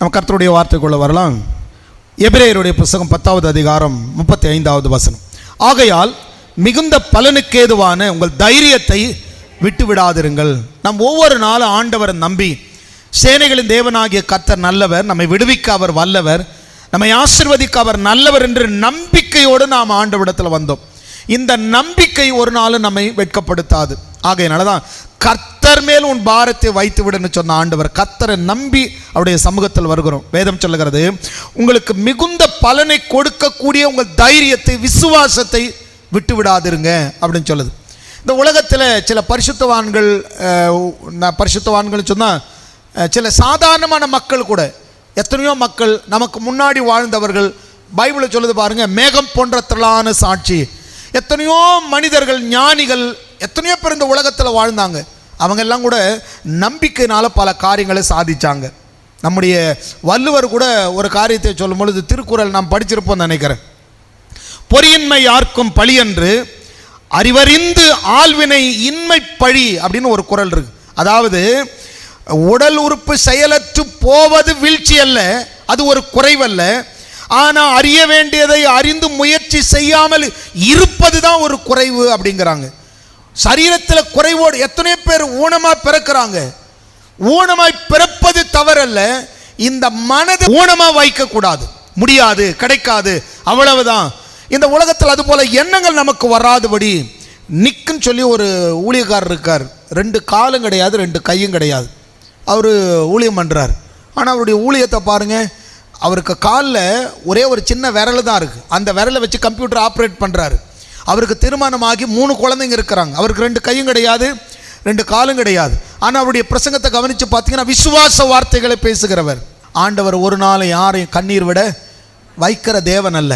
நம்ம கர்த்தருடைய வார்த்தைக்குள்ள வரலாம். எபிரேயருடைய புஸ்தகம் பத்தாவது அதிகாரம் முப்பத்தி ஐந்தாவது வசனம். ஆகையால் மிகுந்த பலனுக்கேதுவான உங்கள் தைரியத்தை விட்டு விடாதிருங்கள் நம் ஒவ்வொரு நாளும் ஆண்டவரை நம்பி சேனைகளின் தேவனாகிய கர்த்தர் நல்லவர் நம்மை விடுவிக்க அவர் வல்லவர் நம்மை ஆசிர்வதிக்க அவர் நல்லவர் என்று நம்பிக்கையோடு நாம் ஆண்டவிடத்தில் வந்தோம். இந்த நம்பிக்கை ஒரு நாளும் நம்மை வெட்கப்படுத்தாது. ஆகையினால தான் கர்த்தர் மேல் உன் பாரத்தை வைத்து விடுன்னு சொன்ன ஆண்டவர் கர்த்தரை நம்பி அவருடைய சமூகத்தில் வருகிறோம். வேதம் சொல்லுகிறது உங்களுக்கு மிகுந்த பலனை கொடுக்கக்கூடிய உங்கள் தைரியத்தை விசுவாசத்தை விட்டு விடாதிருங்க அப்படின்னு சொல்லுது. இந்த உலகத்தில் சில பரிசுத்தவான்கள் நான் பரிசுத்தவான்கள் சொன்னால் சில சாதாரணமான மக்கள் கூட எத்தனையோ மக்கள் நமக்கு முன்னாடி வாழ்ந்தவர்கள் பைபிளை சொல்லுது பாருங்கள் மேகம் போன்ற திரளான சாட்சி. எத்தனையோ மனிதர்கள் ஞானிகள் எத்தனையோ பேர் இந்த உலகத்தில் வாழ்ந்தாங்க. அவங்கெல்லாம் கூட நம்பிக்கையினால் பல காரியங்களை சாதித்தாங்க நம்முடைய வள்ளுவர் கூட ஒரு காரியத்தை சொல்லும் பொழுது திருக்குறள் நாம் படிச்சிருப்போம்னு நினைக்கிறேன். பொறியின்மை யார்க்கும் பழியன்று அறிவறிந்து ஆழ்வினை இன்மை பழி அப்படின்னு ஒரு குறள் இருக்கு. அதாவது உடல் உறுப்பு செயலற்று போவது வீழ்ச்சி அல்ல அது ஒரு குறைவல்ல. ஆனால் அறிய வேண்டியதை அறிந்து முயற்சி செய்யாமல் இருப்பது தான் ஒரு குறைவு அப்படிங்கிறாங்க. சரீரத்தில் குறைவோடு எத்தனை பேர் ஊனமாக பிறக்கிறாங்க. ஊனமாய் பிறப்பது தவறல்ல. இந்த மனதை ஊனமாக வைக்கக்கூடாது. முடியாது கிடைக்காது அவ்வளவுதான். இந்த உலகத்தில் அதுபோல் எண்ணங்கள் நமக்கு வராதபடி நிக்குன்னு சொல்லி ஒரு ஊழியக்காரர் இருக்கார். ரெண்டு காலும் கிடையாது ரெண்டு கையும் கிடையாது. அவர் ஊழியம் பண்ணுறார் ஆனால் அவருடைய ஊழியத்தை பாருங்கள் அவருக்கு காலில் ஒரே ஒரு சின்ன விரல் தான் இருக்குது அந்த விரலை வச்சு கம்ப்யூட்டர் ஆப்ரேட் பண்ணுறாரு அவருக்கு திருமணமாகி மூணு குழந்தைங்க இருக்கிறாங்க. அவருக்கு ரெண்டு கையும் கிடையாது ரெண்டு காலும் கிடையாது. ஆனால் அவருடைய பிரசங்கத்தை கவனித்து பார்த்தீங்கன்னா விசுவாச வார்த்தைகளை பேசுகிறவர். ஆண்டவர் ஒரு நாள் யாரையும் கண்ணீர் விட வைக்கிற தேவன் அல்ல.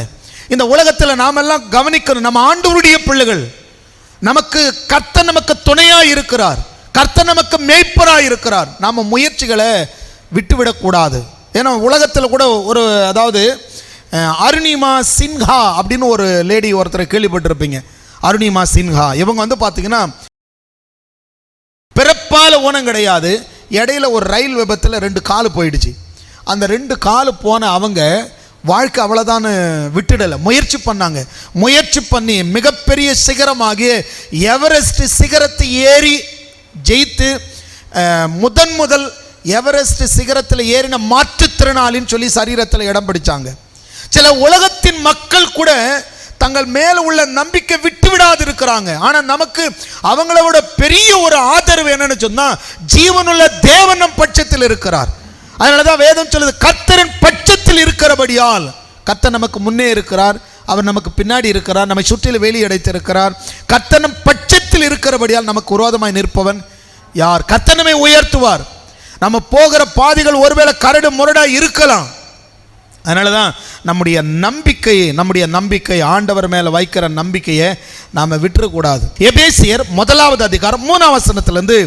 இந்த உலகத்தில் நாமெல்லாம் கவனிக்கணும் நம்ம ஆண்டவருடைய பிள்ளைகள். நமக்கு கர்த்தர் நமக்கு துணையாக இருக்கிறார். கர்த்தர் நமக்கு மேய்ப்பராக இருக்கிறார். நாம் முயற்சிகளை விட்டுவிடக்கூடாது. ஏன்னா உலகத்தில் கூட ஒரு அதாவது அருணிமா சின்ஹா அப்படின்னு ஒரு லேடி ஒருத்தரை கேள்விப்பட்டிருப்பீங்க. அருணிமா சின்ஹா. இவங்க வந்து பார்த்தீங்கன்னா பிறப்பால ஊனம் கிடையாது. இடையில ஒரு ரயில் விபத்தில் ரெண்டு காலு போயிடுச்சு. அந்த ரெண்டு காலு போன அவங்க வாழ்க்கை அவ்வளோதான் விட்டுடலை. முயற்சி பண்ணாங்க. முயற்சி பண்ணி மிகப்பெரிய சிகரமாகிய எவரெஸ்ட் சிகரத்தை ஏறி ஜெயித்து முதன் முதல் எவரெஸ்ட் சிகரத்தில் ஏறின மாற்றுத்திறனாளின்னு சொல்லி சரீரத்தில் இடம் பிடிச்சாங்க. சில உலகத்தின் மக்கள் கூட தங்கள் மேல உள்ள நம்பிக்கை விட்டு விடாது இருக்கிறாங்க ஆனா நமக்கு அவங்களோட பெரிய ஒரு ஆதரவு என்னன்னு சொன்னா ஜீவனுள்ள தேவன் நம் பட்சத்தில் இருக்கிறார். அதனாலதான் வேதம் சொல்லுது கத்தரின் பட்சத்தில் இருக்கிறபடியால் கத்தர் நமக்கு முன்னே இருக்கிறார் அவர் நமக்கு பின்னாடி இருக்கிறார் நம்மை சுற்றிலும் வேலி அடைத்திருக்கிறார் கத்தனம் பட்சத்தில் இருக்கிறபடியால் நமக்கு விரோதமாய் நிற்பவன் யார்? கர்த்தர் உயர்த்துவார். நம்ம போகிற பாதைகள் ஒருவேளை கரடு முரடா இருக்கலாம். அதனால தான் நம்முடைய நம்பிக்கை நம்முடைய நம்பிக்கை ஆண்டவர் மேலே வைக்கிற நம்பிக்கையை நாம் விட்டுறக்கூடாது. எபேசியர் முதலாவது அதிகாரம் மூணாம் வசனத்திலேருந்து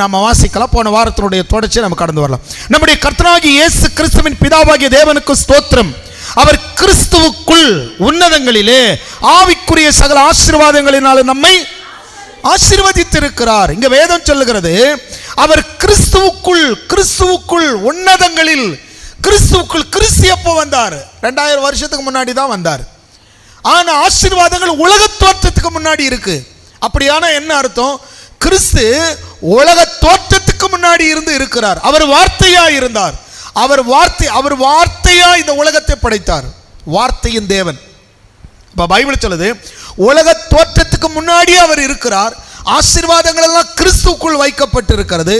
நாம் வாசிக்கலாம். போன வாரத்தினுடைய தொடர்ச்சியை நம்ம கடந்து வரலாம். நம்முடைய கர்த்தனாகி இயேசு கிறிஸ்துவின் பிதாவாகிய தேவனுக்கு ஸ்தோத்திரம். அவர் கிறிஸ்துவுக்குள் உன்னதங்களிலே ஆவிக்குரிய சகல ஆசீர்வாதங்களினால நம்மை ஆசீர்வதித்திருக்கிறார். இங்க வேதம் சொல்லுகிறது அவர் கிறிஸ்துவுக்குள் கிறிஸ்துவுக்குள் உன்னதங்களில் கிறிஸ்துவுக்குள் கிறிஸ்து எப்போ வந்தார்? ரெண்டாயிரம் வருஷத்துக்கு முன்னாடி தான் வந்தார். ஆனால் ஆசீர்வாதங்கள் உலக தோற்றத்துக்கு முன்னாடி இருக்கு. அப்படியான என்ன அர்த்தம்? கிறிஸ்து உலக தோற்றத்துக்கு முன்னாடி இருந்து இருக்கிறார். அவர் வார்த்தையா இருந்தார். அவர் வார்த்தை அவர் வார்த்தையா இந்த உலகத்தை படைத்தார். வார்த்தையின் தேவன். இப்போ பைபிள் சொல்லுது உலக தோற்றத்துக்கு முன்னாடி அவர் இருக்கிறார். ஆசீர்வாதங்கள் எல்லாம் கிறிஸ்துக்குள் வைக்கப்பட்டு இருக்கிறது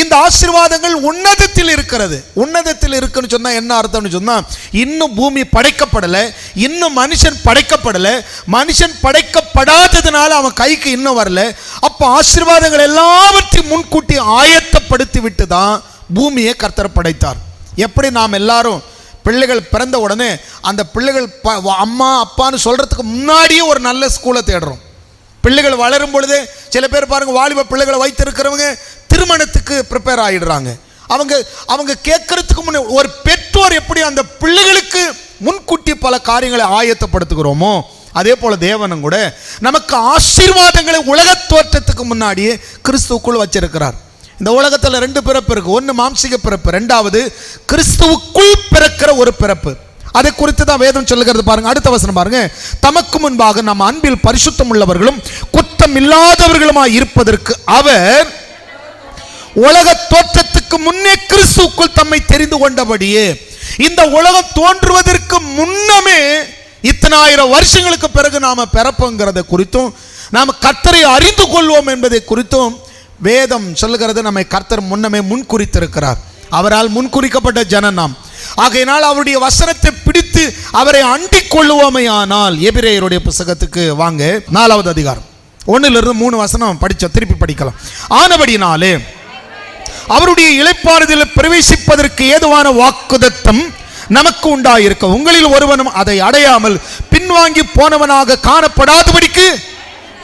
இந்த ஆசீர்வாதங்கள் உன்னதத்தில் இருக்கிறது. உன்னதத்தில் இருக்குன்னு சொன்னால் என்ன அர்த்தம்னு சொன்னால் இன்னும் பூமி படைக்கப்படலை இன்னும் மனுஷன் படைக்கப்படலை மனுஷன் படைக்கப்படாததுனால அவன் கைக்கு இன்னும் வரல. அப்போ ஆசீர்வாதங்கள் எல்லாவற்றையும் முன்கூட்டி ஆயத்தப்படுத்தி விட்டு தான் பூமியை கர்த்தர் படைத்தார். எப்படி நாம் எல்லாரும் பிள்ளைகள் பிறந்த உடனே அந்த பிள்ளைகள் ப அம்மா அப்பான்னு சொல்கிறதுக்கு முன்னாடியே ஒரு நல்ல ஸ்கூலை தேடுறோம். பிள்ளைகள் வளரும் பொழுதே சில பேர் பாருங்க வாலிப பிள்ளைகளை வைத்திருக்கிறவங்க திருமணத்துக்கு ப்ரிப்பேர் ஆகிடுறாங்க அவங்க அவங்க கேட்கறதுக்கு முன்னே ஒரு பெற்றோர் எப்படி அந்த பிள்ளைகளுக்கு முன்கூட்டி பல காரியங்களை ஆயத்தப்படுத்துகிறோமோ அதே போல் தேவனும் கூட நமக்கு ஆசீர்வாதங்களை உலக தோற்றத்துக்கு முன்னாடியே கிறிஸ்துவுக்குள் வச்சிருக்கிறார். இந்த உலகத்தில் ரெண்டு பிறப்பு இருக்குது ஒன்று மாம்சிக பிறப்பு ரெண்டாவது கிறிஸ்துவுக்குள் பிறக்கிற ஒரு பிறப்பு. அதை குறித்து தான் வேதம் சொல்லுகிறது பாருங்க. அடுத்த வசனம் பாருங்க. தமக்கு முன்பாக நம்ம அன்பில் பரிசுத்தம் உள்ளவர்களும் குத்தம் இல்லாதவர்களுமாய் இருப்பதற்கு அவர் உலக தோற்றத்துக்கு முன்னே கிறிஸ்துவுக்குள் தம்மை தெரிந்து கொண்டபடியே இந்த உலகம் தோன்றுவதற்கு முன்னமே இத்தனாயிரம் வருஷங்களுக்கு பிறகு நாம பிறப்போங்கிறத குறித்தும் நாம் கர்த்தரை அறிந்து கொள்வோம் என்பதை குறித்தும் வேதம் சொல்லுகிறது. நம்மை கர்த்தர் முன்னமே முன்குறித்திருக்கிறார். அவரால் முன்குறிக்கப்பட்ட ஜன நாம் ஆகையினால் அவருடைய வசனத்தை பிடித்து அவரை அண்டிக் கொள்ளுவோமையானால் எபிரேயருடைய புஸ்தகத்துக்கு வாங்க நாலாவது அதிகாரம். ஒன்னிலிருந்து மூணு வசனம் படிச்சோம் திருப்பி படிக்கலாம். ஆனபடினாலே அவருடைய இழைப்பாறுதலில் பிரவேசிப்பதற்கு ஏதுவான வாக்குதத்தம் நமக்கு உண்டாயிருக்க உங்களில் ஒருவனும் அதை அடையாமல் பின்வாங்கி போனவனாக காணப்படாதபடிக்கு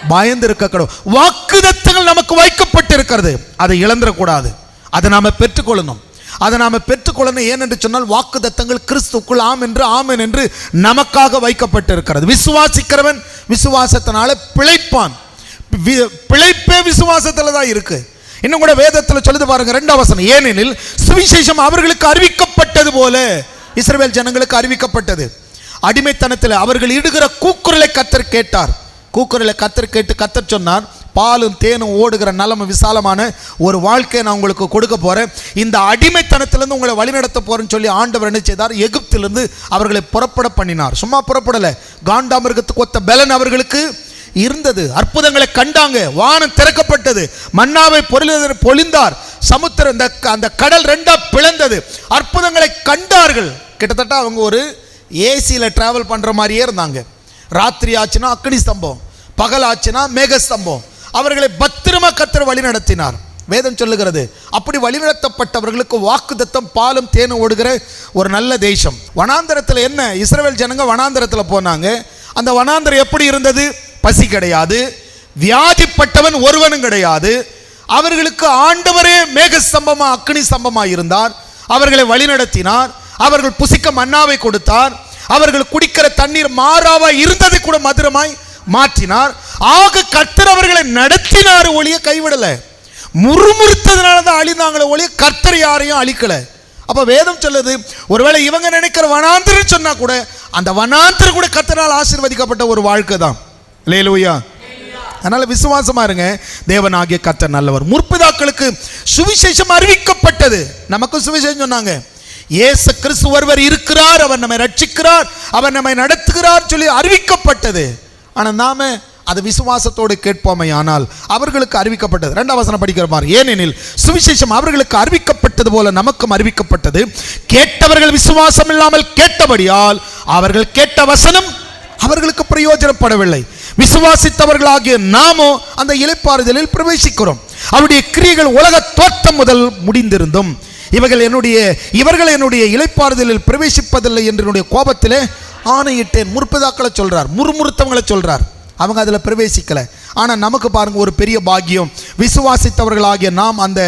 பயந்திருக்க கடவுள் வாக்குதத்தங்கள் நமக்கு வைக்கப்பட்டிருக்கிறது. அதை இழந்துடக்கூடாது. அதை நாம பெற்றுக்கொள்ளணும். அதை நாம பெற்றுக்கொள்ளணும் ஏனென்று சொன்னால் வாக்குதத்தங்கள் கிறிஸ்துக்குள் ஆம் என்று ஆமன் என்று நமக்காக வைக்கப்பட்டிருக்கிறது. விசுவாசிக்கிறவன் விசுவாசத்தினால பிழைப்பான். பிழைப்பே விசுவாசத்துல தான் இருக்கு. இன்னும் கூட வேதத்தில் சொல்லுது பாருங்க ரெண்டாம் வசனம். ஏனெனில் சுவிசேஷம் அவர்களுக்கு அறிவிக்கப்பட்டது போல இஸ்ரேல் ஜனங்களுக்கு அறிவிக்கப்பட்டது. அடிமைத்தனத்தில் அவர்கள் இடுகிற கூக்குரலை கத்தர் கேட்டார். கூக்குரலை கத்தர் கேட்டு கத்தர் சொன்னார் பாலும் தேனும் ஓடுகிற நலம் விசாலமான ஒரு வாழ்க்கையை நான் உங்களுக்கு கொடுக்க போகிறேன் இந்த அடிமைத்தனத்திலேருந்து உங்களை வழிநடத்த போகிறேன்னு சொல்லி ஆண்டவர் என்ன செய்தார்? எகிப்திலிருந்து அவர்களை புறப்பட பண்ணினார். சும்மா புறப்படலை. காண்டாமிருகத்துக்கு ஒத்த பலன் அவர்களுக்கு இருந்தது. அற்புதங்களை கண்டாங்க. வானம் திறக்கப்பட்டது. மன்னாவை பொழிந்தது பொழிந்தார். சமுத்திரம் இந்த க- அந்த கடல் ரெண்டாக பிளந்தது. அற்புதங்களை கண்டார்கள். கிட்டத்தட்ட அவங்க ஒரு ஏசியில் டிராவல் பண்ணுற மாதிரியே இருந்தாங்க. ராத்திரி ஆச்சுன்னா அக்னி ஸ்தம்பம். பகல் ஆச்சுன்னா மேக ஸ்தம்பம் அவர்களை பத்திரமா கத்தர் வழி நடத்தினார். வேதம் சொல்லுகிறது அப்படி வழிநடத்தப்பட்டவர்களுக்கு வாக்குதத்தம் பாலும் தேனும் ஓடுகிற ஒரு நல்ல தேசம். வனாந்தரத்தில் என்ன? இஸ்ரேல் ஜனங்க வனாந்தரத்தில் போனாங்க. அந்த வனாந்தரம் எப்படி இருந்தது? பசி கிடையாது. வியாதிப்பட்டவன் ஒருவனும் கிடையாது. அவர்களுக்கு ஆண்டவரே மேக ஸ்தம்பமா அக்னி ஸ்தம்பமா இருந்தார். அவர்களை வழிநடத்தினார் அவர்கள் புசிக்க மன்னாவை கொடுத்தார். அவர்கள் குடிக்கிற தண்ணீர் மாறாவா இருந்ததை கூட மதுரமாய் மாற்றினார். ஆக கர்த்தர் அவர்களை நடத்தினார் ஒழிய கைவிடலை. முறுமுறுத்ததுனால தான் அழிந்தாங்களே ஒழிய கர்த்தர் யாரையும் அழிக்கலை. அப்போ வேதம் சொல்லுது ஒருவேளை இவங்க நினைக்கிற வனாந்திரம் சொன்னால் கூட அந்த வனாந்திரம் கூட கர்த்தரால் ஆசீர்வதிக்கப்பட்ட ஒரு வாழ்க்கை தான். லேலூயா அதனால் விசுவாசமா இருங்க தேவனாகிய கர்த்தர் நல்லவர். முற்பிதாக்களுக்கு சுவிசேஷம் அறிவிக்கப்பட்டது. நமக்கும் சுவிசேஷம் சொன்னாங்க. ஏசு கிறிஸ்து ஒருவர் இருக்கிறார் அவர் நம்மை ரட்சிக்கிறார் அவர் நம்மை நடத்துகிறார் சொல்லி அறிவிக்கப்பட்டது. ஆனால் நாம அது விசுவாசத்தோடு கேட்போமே ஆனால் அவர்களுக்கு அறிவிக்கப்பட்டது. ரெண்டாம் வசனம் படிக்கிற மாதிரி ஏனெனில் சுவிசேஷம் அவர்களுக்கு அறிவிக்கப்பட்டது போல நமக்கும் அறிவிக்கப்பட்டது. கேட்டவர்கள் விசுவாசம் இல்லாமல் கேட்டபடியால் அவர்கள் கேட்ட வசனம் அவர்களுக்கு பிரயோஜனப்படவில்லை. விசுவாசித்தவர்களாகிய நாமோ அந்த இலைப்பாறுதலில் பிரவேசிக்கிறோம். அவருடைய கிரியைகள் உலக தோற்றம் முதல் முடிந்திருந்தும் இவர்கள் என்னுடைய இவர்கள் என்னுடைய இலைப்பாறுதலில் பிரவேசிப்பதில்லை என்று என்னுடைய கோபத்திலே ஆணையிட்டேன். முற்பதாக்களை சொல்றார் முறுமுறுத்தவங்களை சொல்றார். அவங்க அதில் பிரவேசிக்கலை. ஆனால் நமக்கு பாருங்கள் ஒரு பெரிய பாக்கியம். விசுவாசித்தவர்களாகிய நாம் அந்த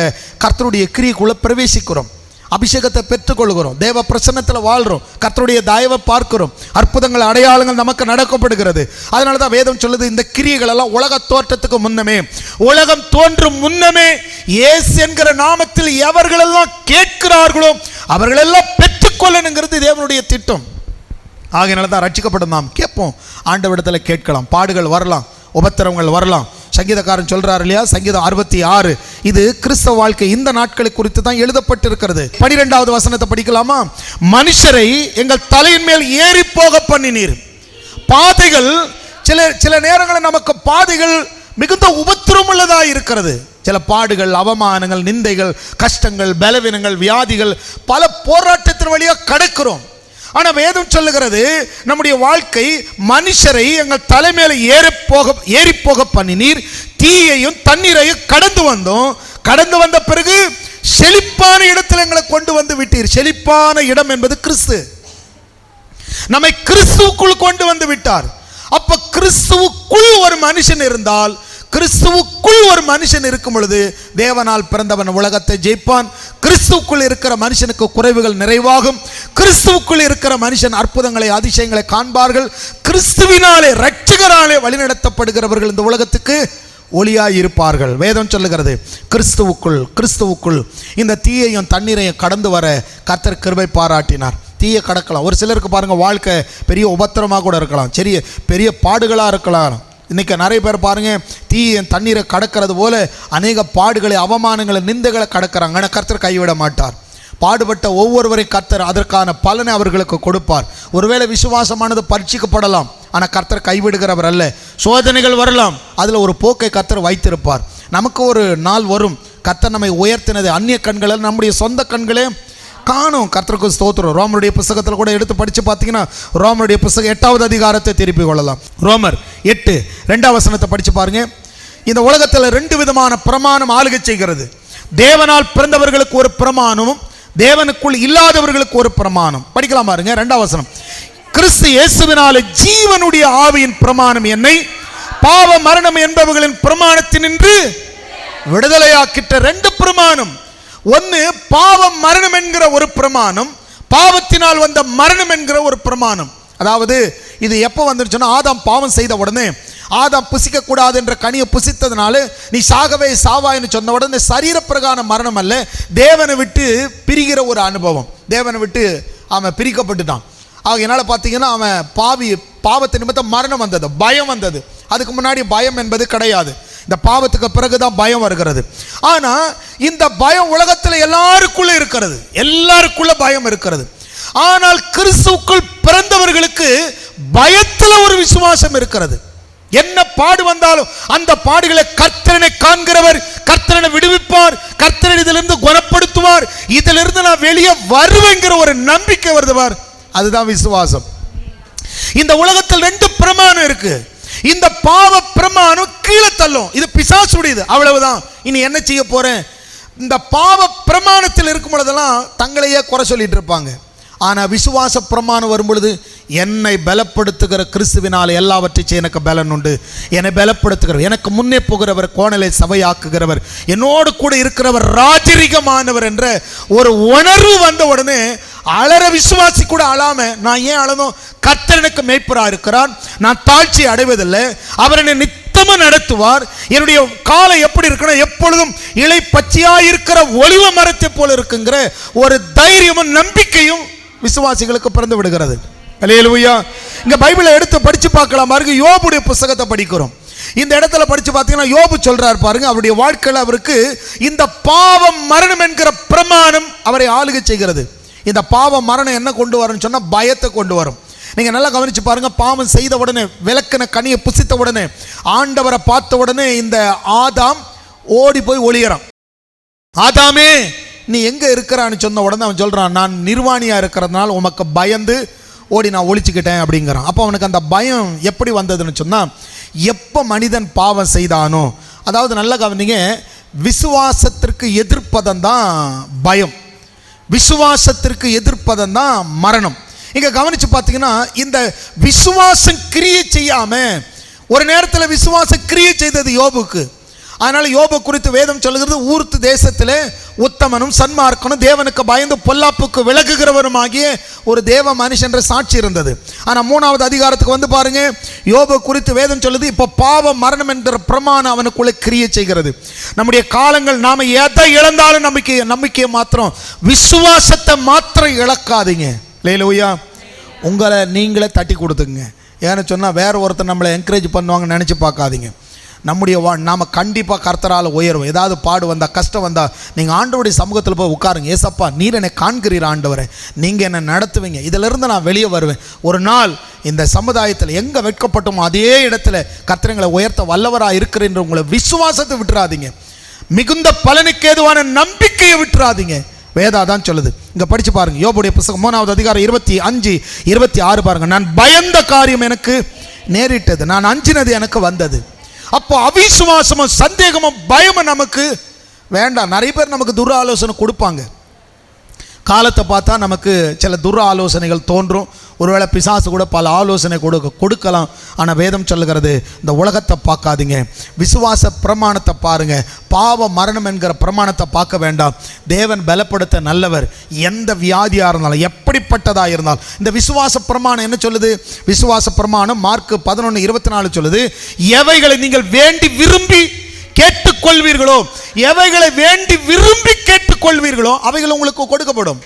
கர்த்தருடைய கிரியைக்குள்ளே பிரவேசிக்கிறோம். அபிஷேகத்தை பெற்றுக்கொள்கிறோம். தேவ பிரசன்னத்தில் வாழ்கிறோம் கர்த்தருடைய தயவை பார்க்கிறோம். அற்புதங்கள் அடையாளங்கள் நமக்கு நடக்கப்படுகிறது. அதனால தான் வேதம் சொல்லுது இந்த கிரியைகள் எல்லாம் உலக தோற்றத்துக்கு முன்னமே உலகம் தோன்றும் முன்னமே ஏசு என்கிற நாமத்தில் எவர்களெல்லாம் கேட்கிறார்களோ அவர்களெல்லாம் பெற்றுக்கொள்ளணுங்கிறது தேவனுடைய திட்டம். ஆகையினால தான் ரட்சிக்கப்படும் நாம். கேட்போம். ஆண்டவிடத்தில் கேட்கலாம். பாடுகள் வரலாம். உபத்திரவங்கள் வரலாம். சங்கீதக்காரன் சொல்றாரு இல்லையா? சங்கீதம் அறுபத்தி ஆறு. இது கிறிஸ்தவ வாழ்க்கை இந்த நாட்களை குறித்து தான் எழுதப்பட்டிருக்கிறது. பனிரெண்டாவது வசனத்தை படிக்கலாமா? மனுஷரை எங்கள் தலையின் மேல் ஏறி போக பண்ணினீர். பாதைகள் சில சில நேரங்களில் நமக்கு பாதைகள் மிகுந்த உபத்திரம் உள்ளதாக இருக்கிறது. சில பாடுகள் அவமானங்கள் நிந்தைகள் கஷ்டங்கள் பலவீனங்கள் வியாதிகள் பல போராட்டத்தின் வழியாக கடக்கிறோம். ஆனால் வேதம் சொல்லுகிறது நம்முடைய வாழ்க்கை மனுஷரை எங்கள் தலைமையில் ஏறி போக ஏறி போக பண்ணினீர். தீயையும் தண்ணீரையும் கடந்து வந்தோம். கடந்து வந்த பிறகு செழிப்பான இடத்தில் எங்களை கொண்டு வந்து விட்டீர். செழிப்பான இடம் என்பது கிறிஸ்து. நம்மை கிறிஸ்துவுக்குள் கொண்டு வந்து விட்டார். அப்ப கிறிஸ்துவுக்குள் ஒரு மனுஷன் இருந்தால் கிறிஸ்துவுக்குள் ஒரு மனுஷன் இருக்கும் பொழுது தேவனால் பிறந்தவன் உலகத்தை ஜெயிப்பான். கிறிஸ்துவுக்குள் இருக்கிற மனுஷனுக்கு குறைவுகள் நிறைவாகும். கிறிஸ்துவுக்குள் இருக்கிற மனுஷன் அற்புதங்களை அதிசயங்களை காண்பார்கள். கிறிஸ்துவினாலே ரட்சகராலே வழிநடத்தப்படுகிறவர்கள் இந்த உலகத்துக்கு ஒளியாய் இருப்பார்கள். வேதம் சொல்லுகிறது கிறிஸ்துவுக்குள் கிறிஸ்துவுக்குள் இந்த தீயையும் தண்ணீரையும் கடந்து வர கத்தர் கிருபை பாராட்டினார். தீயை கடக்கலாம். ஒரு சிலருக்கு பாருங்கள் வாழ்க்கை பெரிய உபத்திரமாக கூட இருக்கலாம். சரி பெரிய பாடுகளாக இருக்கலாம். இன்றைக்கி நிறைய பேர் பாருங்கள் தீ தண்ணீரை கடக்கிறது போல் அநேக பாடுகளை அவமானங்களை நிந்தைகளை கடக்கிறாங்க. ஆனால் கர்த்தர் கைவிட மாட்டார். பாடுபட்ட ஒவ்வொருவரை கர்த்தர் அதற்கான பலனை அவர்களுக்கு கொடுப்பார். ஒருவேளை விசுவாசமானது பரீட்சிக்கப்படலாம் ஆனால் கர்த்தர் கைவிடுகிறவர் அல்ல. சோதனைகள் வரலாம் அதில் ஒரு போக்கை கர்த்தர் வைத்திருப்பார். நமக்கு ஒரு நாள் வரும். கர்த்தர் நம்மை உயர்த்தினது அந்நிய கண்களில் நம்முடைய சொந்த கண்களே காணும். கர்த்தருக்கு ஸ்தோத்திரம். ரோமருடைய புஸ்தகத்தில் கூட எடுத்து படித்து பார்த்தீங்கன்னா ரோமருடைய புஸ்தகம் எட்டாவது அதிகாரத்தை திருப்பி கொள்ளலாம். ரோமர் எட்டு ரெண்டாம் வசனத்தை படித்து பாருங்க. இந்த உலகத்தில் ரெண்டு விதமான பிரமாணம் ஆளுகை செய்கிறது. தேவனால் பிறந்தவர்களுக்கு ஒரு பிரமாணமும் தேவனுக்குள் இல்லாதவர்களுக்கு ஒரு பிரமாணம். படிக்கலாம் பாருங்க ரெண்டாம் வசனம். கிறிஸ்து இயேசுவினாலே ஜீவனுடைய ஆவியின் பிரமாணம் என்னை பாவ மரணம் என்பவர்களின் பிரமாணத்தினின்று விடுதலையாக்கிட்ட ரெண்டு பிரமாணம். ஒன்று பாவம் மரணம் என்கிற ஒரு பிரமாணம் பாவத்தினால் வந்த மரணம் என்கிற ஒரு பிரமாணம். அதாவது இது எப்போ வந்துருச்சுன்னா ஆதாம் பாவம் செய்த உடனே ஆதாம் புசிக்க கூடாது என்ற கனியை புசித்ததுனால நீ சாகவே சாவாய்னு சொன்ன உடனே சரீரப்பிரகான மரணம் அல்ல தேவனை விட்டு பிரிகிற ஒரு அனுபவம். தேவனை விட்டு அவன் பிரிக்கப்பட்டுட்டான். ஆகையினால பார்த்தீங்கன்னா அவன் பாவி பாவத்தை நிமித்தம் மரணம் வந்தது பயம் வந்தது. அதுக்கு முன்னாடி பயம் என்பது கிடையாது. இந்த பாவத்துக்கு பிறகுதான் பயம் வருகிறது. ஆனா இந்த பயம் உலகத்தில் எல்லாருக்குள்ள இருக்கிறது. எல்லாருக்குள்ள பயம் இருக்கிறது. ஆனால் கிறிஸ்துவுக்குள் பிறந்தவர்களுக்கு பயத்துல ஒரு விசுவாசம் இருக்கிறது. என்ன பாடு வந்தாலும் அந்த பாடுகளை கர்த்தரனை காண்கிறவர் கர்த்தரனை விடுவிப்பார் கர்த்தரன் இதிலிருந்து குணப்படுத்துவார் இதிலிருந்து நான் வெளியே வருவேங்கிற ஒரு நம்பிக்கை வருதுவார் அதுதான் விசுவாசம். இந்த உலகத்தில் ரெண்டு பிரமாணம் இருக்கு. இந்த பாவ பிரமாணம் கீழே தள்ளும். இது பிசாசுடையது. அவ்வளவுதான். இனி என்ன செய்ய போறேன்? இந்த பாவ பிரமாணத்தில் இருக்கும் பொழுதெல்லாம் தங்களையே குறை சொல்லிட்டு இருப்பாங்க. ஆனால் விசுவாச பிரமாணம் வரும்பொழுது என்னை பலப்படுத்துகிற கிறிஸ்துவினால் எல்லாவற்றையும் எனக்கு பலன் உண்டு. என்னை பலப்படுத்துகிறவர் எனக்கு முன்னே போகிறவர் கோணலை சபையாக்குகிறவர் என்னோடு கூட இருக்கிறவர் ராஜரிகமானவர் என்ற ஒரு உணர்வு வந்த உடனே அலற விசுவாசி கூட அழாம நான் ஏன் அழனும் கத்தர் எனக்கு மேய்ப்பரா இருக்கிறான் நான் தாழ்ச்சி அடைவதில்லை. அவர் என்னை நித்தமா நடத்துவார். என்னுடைய காலை எப்படி இருக்கணும் எப்பொழுதும் இலை பச்சையாக இருக்கிற ஒளிவ மரத்தை போல இருக்குங்கிற ஒரு தைரியமும் நம்பிக்கையும் விசுவாசிகளுக்கு பிறந்து விடுகிறது. அலையலுவையா இங்க பைபிளை எடுத்து படிச்சு பார்க்கலாம் பாருங்க. யோபுடைய புஸ்தகத்தை படிக்கிறோம். இந்த இடத்துல படிச்சு பார்த்தீங்கன்னா யோபு சொல்றார் பாருங்க. அவருடைய வாழ்க்கையில் அவருக்கு இந்த பாவம் மரணம் என்கிற பிரமாணம் அவரை ஆளுகை செய்கிறது. இந்த பாவம் மரணம் என்ன கொண்டு வரும்னு சொன்னால் பயத்தை கொண்டு வரும். நீங்கள் நல்லா கவனித்து பாருங்கள் பாவம் செய்த உடனே விளக்கின கனியை புசித்த உடனே ஆண்டவரை பார்த்த உடனே இந்த ஆதாம் ஓடி போய் ஒளியறான். ஆதாமே நீ எங்கே இருக்கிறான்னு சொன்ன உடனே அவன் சொல்கிறான் நான் நிர்வாணியாக இருக்கிறதுனால உமக்கு பயந்து ஓடி நான் ஒழிச்சுக்கிட்டேன் அப்படிங்கிறான். அப்போ அவனுக்கு அந்த பயம் எப்படி வந்ததுன்னு சொன்னால் எப்போ மனிதன் பாவம் செய்தானோ அதாவது நல்லா கவனிங்க விசுவாசத்திற்கு எதிர்ப்பதம் தான் பயம். விசுவாசத்திற்கு எதிர்ப்பதம் தான் மரணம். இங்கே கவனித்து பார்த்தீங்கன்னா இந்த விசுவாசம் கிரியை செய்யாமல் ஒரு நேரத்தில் விசுவாச கிரியை செய்தது யோபுக்கு. அதனால் யோபு குறித்து வேதம் சொல்லுகிறது ஊர்த்து தேசத்தில் உத்தமனும் சன்மார்க்கனும் தேவனுக்கு பயந்து பொல்லாப்புக்கு விலகுகிறவருமாகிய ஒரு தேவ மனுஷன்ற சாட்சி இருந்தது. ஆனால் மூணாவது அதிகாரத்துக்கு வந்து பாருங்க யோபு குறித்து வேதம் சொல்லுது இப்போ பாவம் மரணம் என்கிற பிரமாணம் அவனுக்குள்ளே கிரியை செய்கிறது. நம்முடைய காலங்கள் நாம் எதை இழந்தாலும் நம்பிக்கை நம்பிக்கையை மாத்திரம் விசுவாசத்தை மாத்திரம் இழக்காதீங்க. லேலூயா உங்களை நீங்களே தட்டி கொடுத்துங்க ஏன்னு சொன்னால் வேறு ஒருத்தர் நம்மளை என்கரேஜ் பண்ணுவாங்கன்னு நினச்சி பார்க்காதீங்க. நம்முடைய வா நாம் கண்டிப்பாக கர்த்தரால் உயர்வோம். ஏதாவது பாடு வந்தால் கஷ்டம் வந்தால் நீங்கள் ஆண்டவருடைய சமூகத்தில் போய் உட்காருங்க. ஏசப்பா நீர் என்னை காண்கிறீர் ஆண்டவரை. நீங்கள் என்னை நடத்துவீங்க. இதிலிருந்து நான் வெளியே வருவேன். ஒரு நாள் இந்த சமுதாயத்தில் எங்கே வெட்கப்பட்டோமோ அதே இடத்துல கர்த்தரங்களை உயர்த்த வல்லவராக இருக்கிறேன்ற உங்களை விசுவாசத்தை விட்டுறாதீங்க. மிகுந்த பலனுக்கு ஏதுவான நம்பிக்கையை விட்டுறாதீங்க. வேதா தான் சொல்லுது. இங்க படிச்சு பாருங்க. யோபுடைய புத்தகம் மூணாவது அதிகாரம் இருபத்தி அஞ்சு இருபத்தி ஆறு பாருங்க. நான் பயந்த காரியம் எனக்கு நேரிட்டது. நான் அஞ்சினது எனக்கு வந்தது. அப்போ அவிசுவாசமும் சந்தேகமும் பயமும் நமக்கு வேண்டாம். நிறைய பேர் நமக்கு துர ஆலோசனை கொடுப்பாங்க. காலத்தை பார்த்தா நமக்கு சில துர ஆலோசனைகள் தோன்றும். ஒருவேளை பிசாசு கூட பல ஆலோசனை கொடுக்க கொடுக்கலாம். ஆனால் வேதம் சொல்லுகிறது இந்த உலகத்தை பார்க்காதீங்க. விசுவாச பிரமாணத்தை பாருங்க. பாவ மரணம் என்கிற பிரமாணத்தை பார்க்க வேண்டாம். தேவன் பலப்படுத்த நல்லவர். எந்த வியாதியாக இருந்தாலும் எப்படிப்பட்டதாக இருந்தாலும். இந்த விசுவாச பிரமாணம் என்ன சொல்லுது? விசுவாச பிரமாணம் மார்க் பதினொன்று இருபத்தி நாலு சொல்லுது எவைகளை நீங்கள் வேண்டி விரும்பி கேட்டுக்கொள்வீர்களோ? எவைகளை வேண்டி விரும்பி கேட்டுக்கொள்வீர்களோ அவைகள் உங்களுக்கு கொடுக்கப்படும்.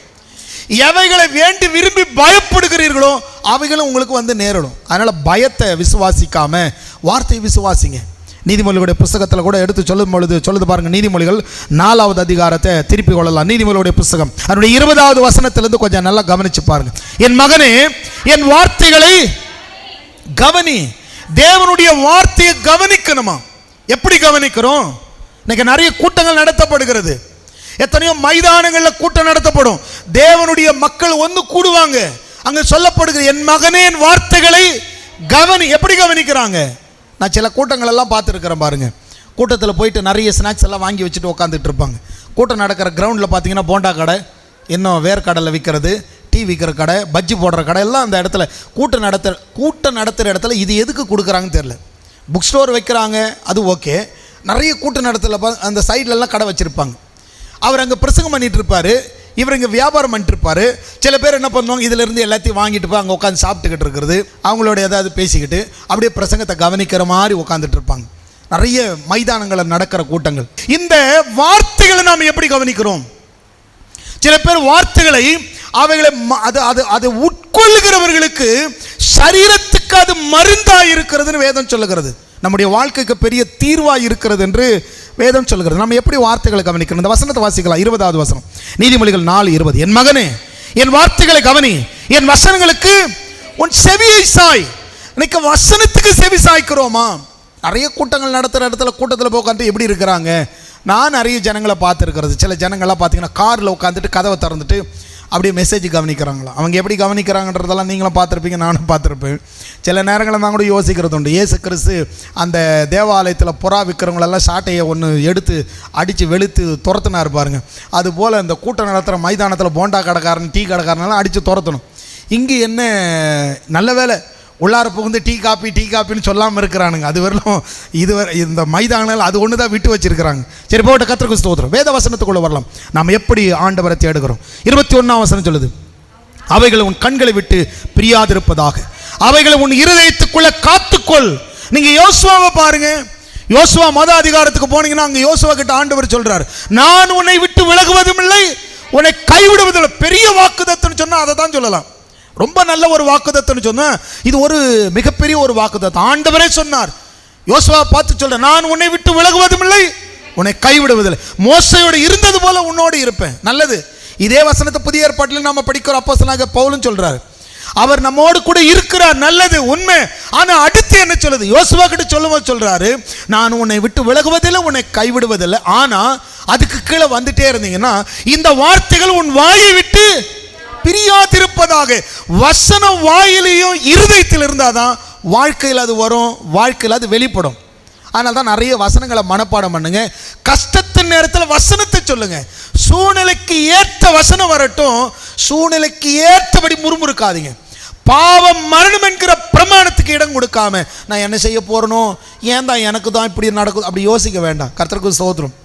எவைகளை வேண்டி விரும்பி பயப்படுகிறீர்களோ அவைகளும் உங்களுக்கு வந்து நேரிடும். அதனால் பயத்தை விசுவாசிக்காம வார்த்தையை விசுவாசிங்க. நீதிமொழிகளுடைய புஸ்தகத்தில் கூட எடுத்து சொல்லும் பொழுது சொல்லுது பாருங்க நீதிமொழிகள் நாலாவது அதிகாரத்தை திருப்பி கொள்ளலாம். நீதிமொழிகளுடைய புஸ்தகம். அதனுடைய இருபதாவது வசனத்திலிருந்து கொஞ்சம் நல்லா கவனிச்சு பாருங்க. என் மகனே என் வார்த்தைகளை கவனி. தேவனுடைய வார்த்தையை கவனிக்கணுமா? எப்படி கவனிக்கிறோம்? இன்னைக்கு நிறைய கூட்டங்கள் நடத்தப்படுகிறது. எத்தனையோ மைதானங்களில் கூட்டம் நடத்தப்படும். தேவனுடைய மக்கள் ஒன்று கூடுவாங்க. அங்கே சொல்லப்படுகிற என் மகனே என் வார்த்தைகளை கவனி எப்படி கவனிக்கிறாங்க? நான் சில கூட்டங்கள் எல்லாம் பார்த்துருக்கிறேன் பாருங்க. கூட்டத்தில் போயிட்டு நிறைய ஸ்நாக்ஸ் எல்லாம் வாங்கி வச்சுட்டு உட்காந்துட்டு இருப்பாங்க. கூட்டம் நடக்கிற கிரவுண்டில் பார்த்தீங்கன்னா போண்டா கடை இன்னும் வேர்க்கடலை விற்கிறது டீ விற்கிற கடை பஜ்ஜி போடுற கடை எல்லாம் அந்த இடத்துல கூட்டம் நடத்துகிற கூட்டம் நடத்துகிற இடத்துல இது எதுக்கு கொடுக்குறாங்கன்னு தெரில புக் ஸ்டோர் வைக்கிறாங்க அது ஓகே நிறைய கூட்டம் நடத்தல அந்த சைட்லலாம் கடை வச்சுருப்பாங்க. அவர் அங்கே பிரசங்கம் பண்ணிட்டு இருப்பாரு இவர் இங்கே வியாபாரம் பண்ணிட்டு இருப்பாரு. சில பேர் என்ன பண்ணுவாங்க இதுல இருந்து எல்லாத்தையும் வாங்கிட்டு போய் அங்கே உட்காந்து சாப்பிட்டுக்கிட்டு இருக்கிறது. அவங்களோட ஏதாவது பேசிக்கிட்டு அப்படியே பிரசங்கத்தை கவனிக்கிற மாதிரி உட்காந்துட்டு இருப்பாங்க. நிறைய மைதானங்களில் நடக்கிற கூட்டங்கள். இந்த வார்த்தைகளை நாம் எப்படி கவனிக்கிறோம்? சில பேர் வார்த்தைகளை அவைகளை அது அது அது உட்கொள்ளுகிறவர்களுக்கு சரீரத்துக்கு அது மருந்தா இருக்கிறதுன்னு வேதம் சொல்லுகிறது. நம்முடைய வாழ்க்கைக்கு பெரிய தீர்வா இருக்கிறது என்று வேதம் சொல்லுகிறது. நம்ம எப்படி வார்த்தைகளை கவனிக்கணும்? இந்த வசனத்தை வாசிக்கலாம். இருபதாவது வசனம். நீதிமொழிகள் நாலு இருபது. என் மகனே என் வார்த்தைகளை கவனி. என் வசனங்களுக்கு உன் செவியை சாய். இன்னைக்கு வசனத்துக்கு செவி சாய்க்கிறோமா? நிறைய கூட்டங்கள் நடத்துகிற இடத்துல கூட்டத்தில் உட்காந்து எப்படி இருக்கிறாங்க? நான் நிறைய ஜனங்களை பார்த்துருக்கிறது. சில ஜனங்கள்லாம் பார்த்தீங்கன்னா காரில் உட்காந்துட்டு கதவை திறந்துட்டு அப்படியே மெசேஜ் கவனிக்கிறாங்களா? அவங்க எப்படி கவனிக்கிறாங்கன்றதெல்லாம் நீங்களும் பார்த்துருப்பீங்க நானும் பார்த்துருப்பேன். சில நேரங்களில் நான் கூட யோசிக்கிறது உண்டு. இயேசு கிறிஸ்து அந்த தேவாலயத்தில் புறா விற்கிறவங்களெல்லாம் சாட்டையை ஒன்று எடுத்து அடித்து வெளுத்து துரத்துனார் பாருங்க. அதுபோல் இந்த கூட்டம் நடத்துகிற மைதானத்தில் போண்டா கடைக்காரன் டீ கடைக்காரனெல்லாம் அடித்து துரத்தணும். இங்கே என்ன நல்ல வேலை. உள்ளார புகுந்து டீ காப்பி டீ காப்பின்னு சொல்லாமல் இருக்கிறானுங்க. அது வரலும் இது இந்த மைதானங்கள் அது ஒன்று தான் விட்டு வச்சிருக்கிறாங்க. சரி போட்ட கத்திரக்கு ஸ்தோத்திரம். வேத வசனத்துக்குள்ளே வரலாம். நாம் எப்படி ஆண்டவரை தேடுகிறோம்? இருபத்தி ஒன்றாம் வசனம் சொல்லுது. அவைகளை உன் கண்களை விட்டு பிரியாதிருப்பதாக. அவைகளை உன் இருதயத்துக்குள்ள காத்துக்கொள். நீங்க யோசுவாவை பாருங்க. யோசுவா மத அதிகாரத்துக்கு போனீங்கன்னா அங்க யோசுவா கிட்ட ஆண்டவர் சொல்றாரு. நான் உன்னை விட்டு விலகுவதும் இல்லை உன்னை கைவிடுவதில்லை. பெரிய வாக்குதத்துன்னு சொன்னா அதை தான் சொல்லலாம். ரொம்ப நல்ல ஒரு வாக்குதத்தன்னு சொன்னேன் இது ஒரு மிகப்பெரிய ஒரு வாக்குதத்தம் ஆண்டவரே சொன்னார். யோசுவா பார்த்து சொல்ற நான் உன்னை விட்டு விலகுவதும் இல்லை உன்னை கைவிடுவதில்லை. மோசையோடு இருந்தது போல உன்னோடு இருப்பேன். நல்லது. இதே வசனத்தை புதிய ஏற்பாட்டில் நாம படிக்கிற அப்போசனாக பவுலும் சொல்றாரு. அவர் நம்மோடு கூட இருக்கிறார். நல்லது உண்மை. ஆனா அடுத்து என்ன சொல்லுது? யோசுவா கிட்ட சொல்லும்போது சொல்றாரு நான் உன்னை விட்டு விலகுவதில்லை உன்னை கைவிடுவதில்லை. ஆனா அதுக்கு கீழே வந்துட்டே இருந்தீங்கன்னா இந்த வார்த்தைகள் உன் வாயை விட்டு பிரியாதிருப்பதாக வசனம் வாயிலையும் இருதயத்தில் இருந்தால் தான் வாழ்க்கையில் அது வரும் வாழ்க்கையில் அது வெளிப்படும். அதனால தான் நிறைய வசனங்களை மனப்பாடம் பண்ணுங்க. கஷ்டத்தின் நேரத்தில் வசனத்தை சொல்லுங்க. சூழ்நிலைக்கு ஏற்ற வசனம் வரட்டும் சூழ்நிலைக்கு ஏற்றபடி முறுமுறுக்காதீங்க. பாவம் மரணம் என்கிற பிரமாணத்துக்கு இடம் கொடுக்காம நான் என்ன செய்ய போறனோ? ஏன் தான் எனக்கு தான் இப்படி நடக்குது? அப்படி யோசிக்க வேண்டாம். கர்த்தருக்கு சோதரும்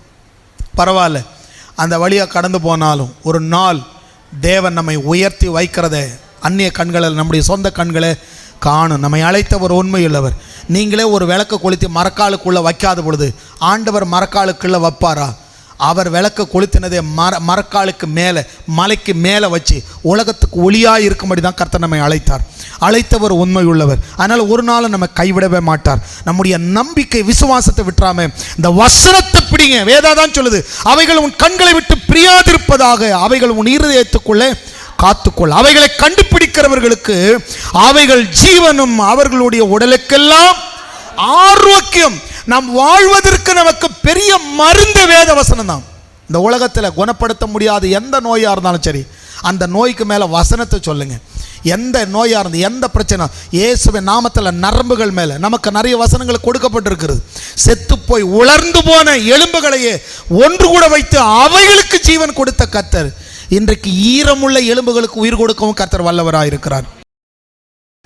பரவாயில்ல. அந்த வழியாக கடந்து போனாலும் ஒரு நாள் தேவன் நம்மை உயர்த்தி வைக்கிறத அந்நிய கண்களில் நம்முடைய சொந்த கண்களை காணும். நம்மை அழைத்தவர் உண்மையுள்ளவர். நீங்களே ஒரு விளக்கு கொளுத்தி மரக்காலுக்குள்ளே வைக்காத பொழுது ஆண்டவர் மரக்காலுக்குள்ளே வைப்பாரா? அவர் விளக்க கொளுத்தினதை மர மரக்காலுக்கு மேலே மலைக்கு மேலே வச்சு உலகத்துக்கு ஒளியாக இருக்கும்படி தான் கர்த்தர் நம்மை அழைத்தார். அழைத்தவர் உண்மையுள்ளவர். அதனால் ஒரு நாளும் நம்ம கைவிடவே மாட்டார். நம்முடைய நம்பிக்கை விசுவாசத்தை விட்டுறாம இந்த வசனத்தை பிடிங்க. வேதா தான் சொல்லுது அவைகள் உன் கண்களை விட்டு பிரியாதிருப்பதாக அவைகள் உன் இருதயத்துக்குள்ளே காத்துக்கொள். அவைகளை கண்டுபிடிக்கிறவர்களுக்கு அவைகள் ஜீவனும் அவர்களுடைய உடலுக்கெல்லாம் ஆரோக்கியம். நாம் வாழ்வதற்கு நமக்கு பெரிய மருந்து வேத வசனம் தான் இந்த உலகத்தில் குணப்படுத்த முடியாத எந்த நோயாக இருந்தாலும் சரி அந்த நோய்க்கு மேலே வசனத்தை சொல்லுங்கள் எந்த நோயாக இருந்து எந்த பிரச்சனை? இயேசுவின் நாமத்தில் நரம்புகள் மேலே. நமக்கு நிறைய வசனங்கள் கொடுக்கப்பட்டிருக்கிறது. செத்து போய் உலர்ந்து போன எலும்புகளையே ஒன்று கூட வைத்து அவைகளுக்கு ஜீவன் கொடுத்த கத்தர் இன்றைக்கு ஈரமுள்ள எலும்புகளுக்கு உயிர் கொடுக்கவும் கத்தர் வல்லவராக இருக்கிறார்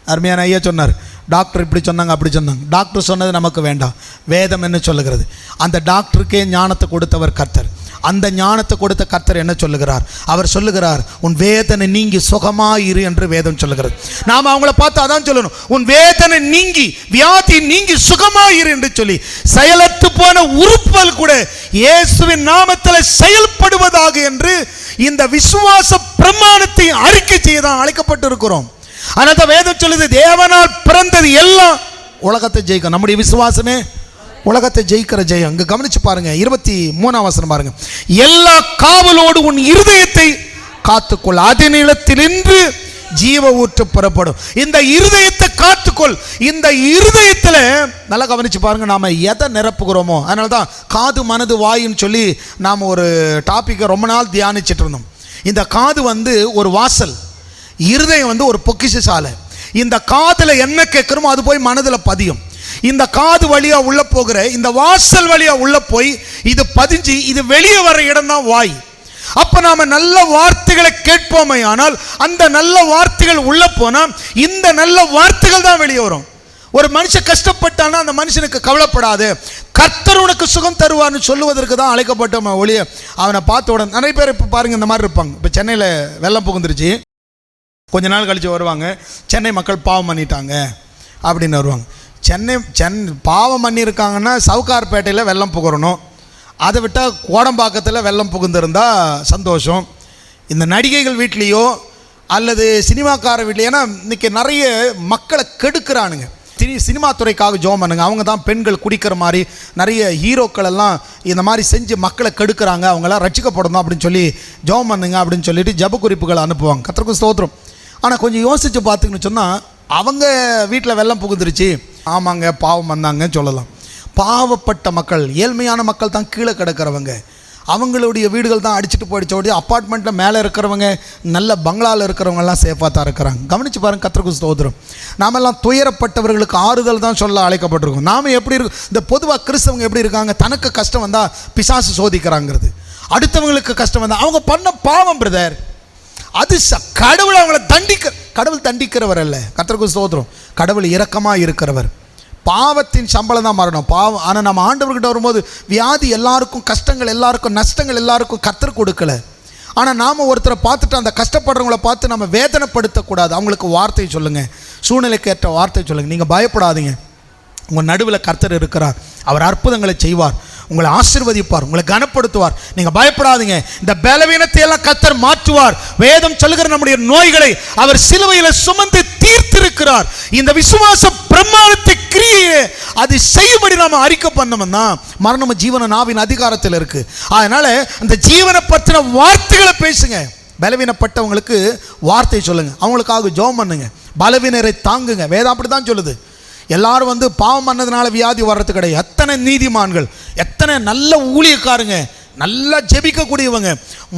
அருமையான ஐயா சொன்னார் டாக்டர் இப்படி சொன்னாங்க அப்படி சொன்னாங்க. டாக்டர் சொன்னது நமக்கு வேண்டாம். வேதம் என்ன சொல்லுகிறது? அந்த டாக்டருக்கே ஞானத்தை கொடுத்தவர் கர்த்தர். அந்த ஞானத்தை கொடுத்த கர்த்தர் என்ன சொல்லுகிறார்? அவர் சொல்லுகிறார் உன் வேதனை நீங்கி சுகமாயிரு என்று வேதம் சொல்லுகிறது. நாம் அவங்கள பார்த்து அதான் சொல்லணும். உன் வேதனை நீங்கி வியாதி நீங்கி சுகமாயிரு என்று சொல்லி செயலத்து போன உறுப்புகள் கூட இயேசுவின் நாமத்தில் செயல்படுவதாக என்று இந்த விசுவாச பிரமாணத்தை அறிக்கை செய்ய தான் அழைக்கப்பட்டிருக்கிறோம். அதனால தான் வேதம் சொல்லுது தேவனால் பிறந்தது எல்லாம் உலகத்தை ஜெயிக்கும். நம்முடைய விசுவாசமே உலகத்தை ஜெயிக்கிற ஜெயம். இங்கே கவனிச்சு பாருங்க இருபத்தி மூணாம் வசனம் பாருங்க. எல்லா காவலோடு உன் இருதயத்தை காத்துக்கொள். அதனிலத்தினின்று ஜீவ ஊற்று புறப்படும். இந்த இருதயத்தை காத்துக்கொள். இந்த இருதயத்தில் நல்லா கவனிச்சு பாருங்க நாம் எதை நிரப்புகிறோமோ அதனால தான் காது மனது வாயின்னு சொல்லி நாம் ஒரு டாப்பிக்கை ரொம்ப நாள் தியானிச்சிட்டு இருந்தோம். இந்த காது வந்து ஒரு வாசல். இருதயம் வந்து ஒரு பொக்கிஷ சாலை. இந்த காதில் என்ன கேட்குறோமோ அது போய் மனதில் பதியும். இந்த காது வழியா உள்ள போகிற இந்த வாசல் வழியா உள்ள போய் இது பதிஞ்சு இது வெளியே வர இடம் தான் வாய். அப்போ நாம நல்ல வார்த்தைகளை கேட்போமே ஆனால் அந்த நல்ல வார்த்தைகள் உள்ள போனால் இந்த நல்ல வார்த்தைகள் தான் வெளியே வரும். ஒரு மனுஷன் கஷ்டப்பட்டானா அந்த மனுஷனுக்கு கவலைப்படாது. கர்த்தர் உனக்கு சுகம் தருவார்னு சொல்லுவதற்கு தான் அழைக்கப்பட்டோம் ஒளிய அவனை பார்த்த உடனே நிறைய பேர் இப்போ பாருங்க இந்த மாதிரி இருப்பாங்க. இப்போ சென்னையில் வெள்ளம் புகுந்துருச்சு. கொஞ்ச நாள் கழித்து வருவாங்க. சென்னை மக்கள் பாவம் பண்ணிட்டாங்க. அப்படின்னு வருவாங்க. சென்னை சென் பாவம் பண்ணியிருக்காங்கன்னா சவுக்கார்பேட்டையில் வெள்ளம் புகரணும் அதை விட்டால் கோடம்பாக்கத்தில் வெள்ளம் புகுந்திருந்தால் சந்தோஷம். இந்த நடிகைகள் வீட்லேயோ அல்லது சினிமாக்கார வீட்லேயோ ஏன்னா இன்றைக்கி நிறைய மக்களை கெடுக்கிறானுங்க. சினி சினிமா துறைக்காக ஜோம் பண்ணுங்க. அவங்க தான் பெண்கள் குடிக்கிற மாதிரி நிறைய ஹீரோக்கள் எல்லாம் இந்த மாதிரி செஞ்சு மக்களை கெடுக்கிறாங்க. அவங்களாம் ரட்சிக்கப்படணும் அப்படின்னு சொல்லி ஜோம் பண்ணுங்க அப்படின்னு சொல்லிட்டு ஜப குறிப்புகள் அனுப்புவாங்க. கத்திரக்கும் ஸ்தோத்திரம். ஆனால் கொஞ்சம் யோசித்து பார்த்துக்கன்னு சொன்னால் அவங்க வீட்டில் வெள்ளம் புகுந்துருச்சு. ஆமாங்க பாவம் வந்தாங்கன்னு சொல்லலாம். பாவப்பட்ட மக்கள் ஏழ்மையான மக்கள் தான் கீழே கிடக்கிறவங்க. அவங்களுடைய வீடுகள் தான் அடிச்சுட்டு போயிடுச்ச உடைய அப்பார்ட்மெண்ட்டில் மேலே இருக்கிறவங்க நல்ல பங்களாவில் இருக்கிறவங்கெல்லாம் சேஃபாக தான் இருக்கிறாங்க. கவனிச்சு பாருங்க கத்திரக்கு ஸ்தோத்திரம். நாமெல்லாம் துயரப்பட்டவர்களுக்கு ஆறுதல் தான் சொல்ல அழைக்கப்பட்டிருக்கோம். நாம எப்படி இருக்கு இந்த பொதுவாக கிறிஸ்தவங்க எப்படி இருக்காங்க? தனக்கு கஷ்டம் வந்தால் பிசாசு சோதிக்கிறாங்கிறது. அடுத்தவங்களுக்கு கஷ்டம் வந்தால் அவங்க பண்ண பாவம் பிரதர் அது ச- கடவுள் அவங்கள தண்டிக்க கடவுள் தண்டிக்கிறவர் அல்ல. கத்தருக்கு ஸ்தோத்திரம். கடவுள் இரக்கமாக இருக்கிறவர். பாவத்தின் சம்பளம் தான் மரணம் பாவம் ஆனால் நம்ம ஆண்டவர்கிட்ட வரும்போது வியாதி எல்லாருக்கும் கஷ்டங்கள் எல்லாருக்கும் நஷ்டங்கள் எல்லாருக்கும் கத்தர் கொடுக்கல. ஆனால் நாம் ஒருத்தரை பார்த்துட்டு அந்த கஷ்டப்படுறவங்கள பார்த்து நம்ம வேதனைப்படுத்தக்கூடாது. அவங்களுக்கு வார்த்தை சொல்லுங்கள் சூழ்நிலைக்கு ஏற்ற வார்த்தை சொல்லுங்கள் நீங்கள் பயப்படாதீங்க. உங்கள் நடுவில் கர்த்தர் இருக்கிறார். அவர் அற்புதங்களை செய்வார். உங்களை ஆசிர்வதிப்பார். உங்களை கனப்படுத்துவார். நீங்கள் பயப்படாதீங்க. இந்த பலவீனத்தை எல்லாம் கத்தர் மாற்றுவார். வேதம் சொல்கிற நம்முடைய நோய்களை அவர் சிலுவையில் சுமந்து தீர்த்திருக்கிறார். இந்த விசுவாச பிரமாணத்தை கிரியை அது செய்யும்படி நாம் அறிக்கை பண்ணோம்னா மரணம் ஜீவன நாவின் அதிகாரத்தில் இருக்கு. அதனால அந்த ஜீவனை பற்றின வார்த்தைகளை பேசுங்க. பலவீனப்பட்டவங்களுக்கு வார்த்தை சொல்லுங்க. அவங்களுக்காக ஜெபம் பண்ணுங்க. பலவீனரை தாங்குங்க. வேதம் அப்படி தான் சொல்லுது. எல்லாரும் வந்து பாவம் பண்ணதுனால வியாதி வர்றது கிடையாது. எத்தனை நீதிமான்கள் எத்தனை நல்ல ஊழியக்காரங்க நல்லா ஜெபிக்கக்கூடியவங்க